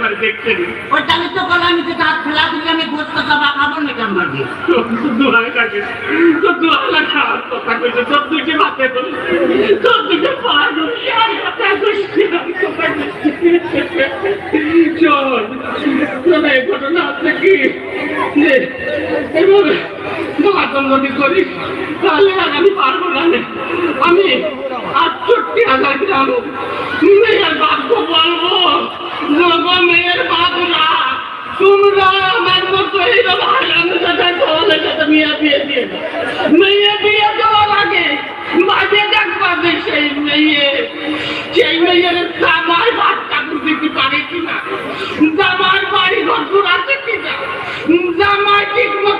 তোর একেবারে দেখতে নি ওই তাহলে তো বলে আমি তো দাঁত ফেলা দিলে আমি গোস্ত কাবা খাব না কামড় দিয়ে দোয়া লাগে তো দোয়া লাগা কথা কইছে তোর দুইটি মাথে তো তোর দুইটি পা ধরে আর কথা কইছে চল এই ঘটনা আছে কি? তাহলে আর আমি পারব না আমি আটষট্টি হাজার গ্রাম বাক্য বলব। মেয়ের বাবুরা তোমরা আমার মতো এইরকম হারানোর সাথে সওয়ালের সাথে দিয়ে। মেয়ে বিয়ে দেওয়ার আগে বাজে দেখবা সেই মেয়ে। সেই মেয়ের ঠাকুর দিতে পারে কিনা? জামার বাড়ি ঘর আছে কিনা জামাই ঠিক মতো